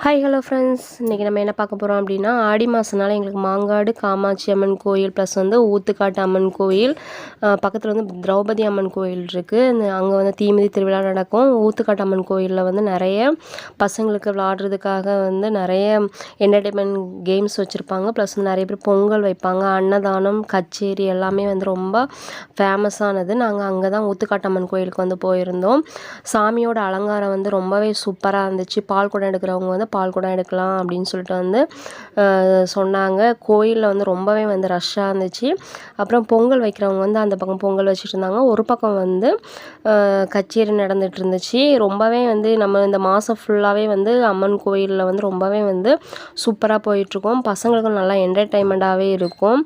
Hi hello friends இன்றைக்கி நம்ம என்ன பார்க்க போகிறோம் அப்படின்னா ஆடி மாதனால எங்களுக்கு மாங்காடு காமாட்சி அம்மன் கோயில் ப்ளஸ் வந்து ஊத்துக்காட்டு அம்மன் கோயில் பக்கத்தில் வந்து திரௌபதி அம்மன் கோயில் இருக்குது அங்கே வந்து தீமிதி திருவிழா நடக்கும். ஊத்துக்காட்டு அம்மன் கோயிலில் வந்து நிறைய பசங்களுக்கு விளாடுறதுக்காக வந்து நிறைய என்டர்டெயின்மெண்ட் கேம்ஸ் வச்சுருப்பாங்க. ப்ளஸ் வந்து நிறைய பேர் பொங்கல் வைப்பாங்க. அன்னதானம் கச்சேரி எல்லாமே வந்து ரொம்ப ஃபேமஸானது நாங்கள் அங்கே தான் ஊத்துக்காட்டு அம்மன் கோயிலுக்கு வந்து போயிருந்தோம். சாமியோட அலங்காரம் வந்து ரொம்பவே சூப்பராக இருந்துச்சு. பால் குடம் எடுக்கிறவங்க வந்து பால் குடம் எடுக்கலாம் அப்படின்னு சொல்லிட்டு வந்து சொன்னாங்க. கோயிலில் வந்து ரொம்பவே வந்து ரஷ்ஷாக இருந்துச்சு. அப்புறம் பொங்கல் வைக்கிறவங்க வந்து அந்த பக்கம் பொங்கல் வச்சுட்டு இருந்தாங்க. ஒரு பக்கம் வந்து கச்சேரி நடந்துகிட்டு இருந்துச்சு. ரொம்பவே வந்து நம்ம இந்த மாதம் ஃபுல்லாகவே வந்து அம்மன் கோயிலில் வந்து ரொம்பவே வந்து சூப்பராக போயிட்டுருக்கோம். பசங்களுக்கும் நல்லா என்டர்டைன்மெண்ட்டாகவே இருக்கும்.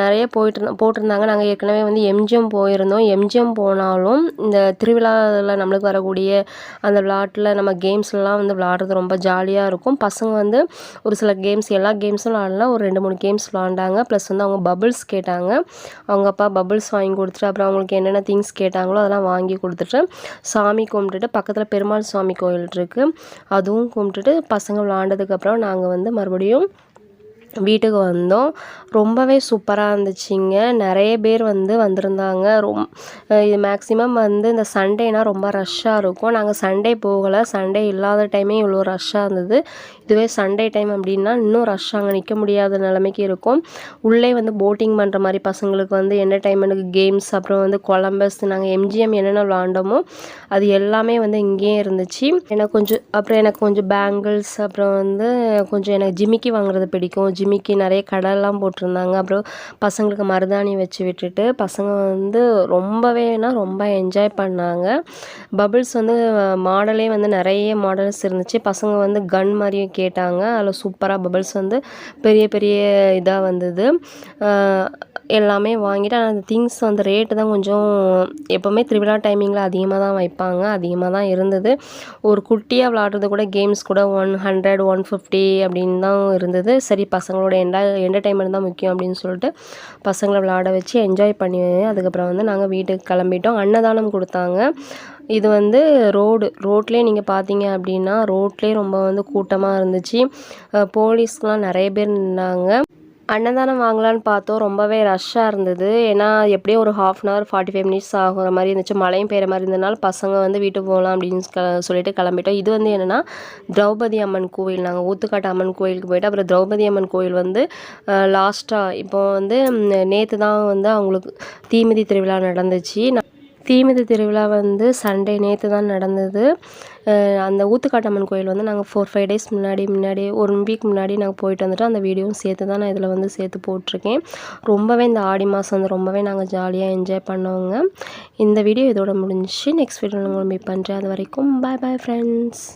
நிறைய போயிட்டு போட்டிருந்தாங்க. நாங்கள் ஏற்கனவே வந்து எம்ஜிஎம் போயிருந்தோம். எம்ஜிஎம் போனாலும் இந்த திருவிழாவில் நம்மளுக்கு வரக்கூடிய அந்த விளாட்டில் நம்ம கேம்ஸ்லாம் வந்து விளாடுறது ரொம்ப ஜாலியாக இருக்கும். பசங்க வந்து ஒரு சில கேம்ஸ் எல்லா கேம்ஸும் விளாட்லாம் ஒரு ரெண்டு மூணு கேம்ஸ் விளாண்டாங்க. ப்ளஸ் வந்து அவங்க பபுள்ஸ் கேட்டாங்க. அவங்க அப்பா பபுள்ஸ் வாங்கி கொடுத்துட்டு அப்புறம் அவங்களுக்கு என்னென்ன திங்ஸ் கேட்டாங்களோ அதெல்லாம் வாங்கி கொடுத்துட்டு சாமி கும்பிட்டுட்டு பக்கத்தில் பெருமாள் சுவாமி கோயில் இருக்குது அதுவும் கும்பிட்டுட்டு பசங்க விளாண்டதுக்கப்புறம் நாங்கள் வந்து மறுபடியும் வீட்டுக்கு வந்தோம். ரொம்பவே சூப்பராக இருந்துச்சுங்க. நிறைய பேர் வந்து வந்திருந்தாங்க. ரொம் இது மேக்ஸிமம் வந்து இந்த சண்டேனால் ரொம்ப ரஷ்ஷாக இருக்கும். நாங்கள் சண்டே போகலை. சண்டே இல்லாத டைமே இவ்வளோ ரஷ்ஷாக இருந்தது. இதுவே சண்டே டைம் அப்படின்னா இன்னும் ரஷ் அங்கே நிற்க முடியாத நிலைமைக்கு இருக்கும். உள்ளே வந்து போட்டிங் பண்ணுற மாதிரி பசங்களுக்கு வந்து என்டர்டைன்மெண்ட்டுக்கு கேம்ஸ் அப்புறம் வந்து கொலம்பஸ் நாங்கள் எம்ஜிஎம் என்னென்ன விளாண்டோமோ அது எல்லாமே வந்து இங்கேயே இருந்துச்சு. எனக்கு கொஞ்சம் அப்புறம் எனக்கு கொஞ்சம் பேங்கிள்ஸ் அப்புறம் வந்து கொஞ்சம் எனக்கு ஜிமிக்கி வாங்குறது பிடிக்கும். ஜிம் ஜிமிக்கி நிறைய கடைலாம் போட்டிருந்தாங்க. அப்புறம் பசங்களுக்கு மருதாணி வச்சு விட்டுட்டு பசங்க வந்து ரொம்பவேனா ரொம்ப என்ஜாய் பண்ணாங்க. பபிள்ஸ் வந்து மாடலே வந்து நிறைய மாடல்ஸ் இருந்துச்சு. பசங்க வந்து கன் மாதிரியும் கேட்டாங்க. அதில் சூப்பராக பபிள்ஸ் வந்து பெரிய பெரிய இதாக வந்தது. எல்லாமே வாங்கிட்டு ஆனால் அந்த திங்ஸ் அந்த ரேட்டு தான் கொஞ்சம் எப்போவுமே திருவிழா டைமிங்கில் அதிகமாக தான் வைப்பாங்க. அதிகமாக தான் இருந்தது. ஒரு குட்டியாக விளாடுறது கூட கேம்ஸ் கூட ஒன் ஹண்ட்ரட் ஒன் ஃபிஃப்டி அப்படின்னு தான் இருந்தது. சரி பசங்களோட என்டா என்டர்டைன்மெண்ட் தான் முக்கியம் அப்படின்னு சொல்லிட்டு பசங்களை விளாட வச்சு என்ஜாய் பண்ணி அதுக்கப்புறம் வந்து நாங்கள் வீட்டுக்கு கிளம்பிட்டோம். அன்னதானம் கொடுத்தாங்க. இது வந்து ரோடு ரோட்லேயே நீங்கள் பார்த்தீங்க அப்படின்னா ரோட்லேயே ரொம்ப வந்து கூட்டமாக இருந்துச்சு. போலீஸ்லாம் நிறைய பேர் நின்னாங்க. அன்னதானம் வாங்கலான்னு பார்த்தோம். ரொம்பவே ரஷ்ஷாக இருந்தது. ஏன்னா எப்படியும் ஒரு half an hour forty five minutes ஆகுற மாதிரி இருந்துச்சு. மழையும் பெய்கிற மாதிரி இருந்ததுனால பசங்க வந்து வீட்டுக்கு போகலாம் அப்படின்னு க சொல்லிட்டு கிளம்பிட்டோம். இது வந்து என்னென்னா திரௌபதி அம்மன் கோவில். நாங்கள் ஊத்துக்காட்டு அம்மன் கோயிலுக்கு போயிட்டு அப்புறம் திரௌபதி அம்மன் கோயில் வந்து லாஸ்ட்டாக இப்போ வந்து நேற்று தான் வந்து அவங்களுக்கு தீமிதி திருவிழா நடந்துச்சு. தீமிதி திருவிழா வந்து சண்டே நேற்று தான் நடந்தது அந்த ஊத்துக்காட்டம்மன் கோயில் வந்து நாங்கள் ஃபோர் ஃபைவ் டேஸ் முன்னாடி முன்னாடி ஒரு வீக் முன்னாடி நாங்கள் போயிட்டு வந்துட்டு அந்த வீடியோவும் சேர்த்து தான் நான் இதில் வந்து சேர்த்து போட்டிருக்கேன். ரொம்பவே இந்த ஆடி மாதம் வந்து ரொம்பவே நாங்கள் ஜாலியாக என்ஜாய் பண்ணவங்க. இந்த வீடியோ இதோட முடிஞ்சு நெக்ஸ்ட் வீடியோ நாங்கள் மீட் பண்ணுறேன் அது வரைக்கும் பாய் பாய் ஃப்ரெண்ட்ஸ்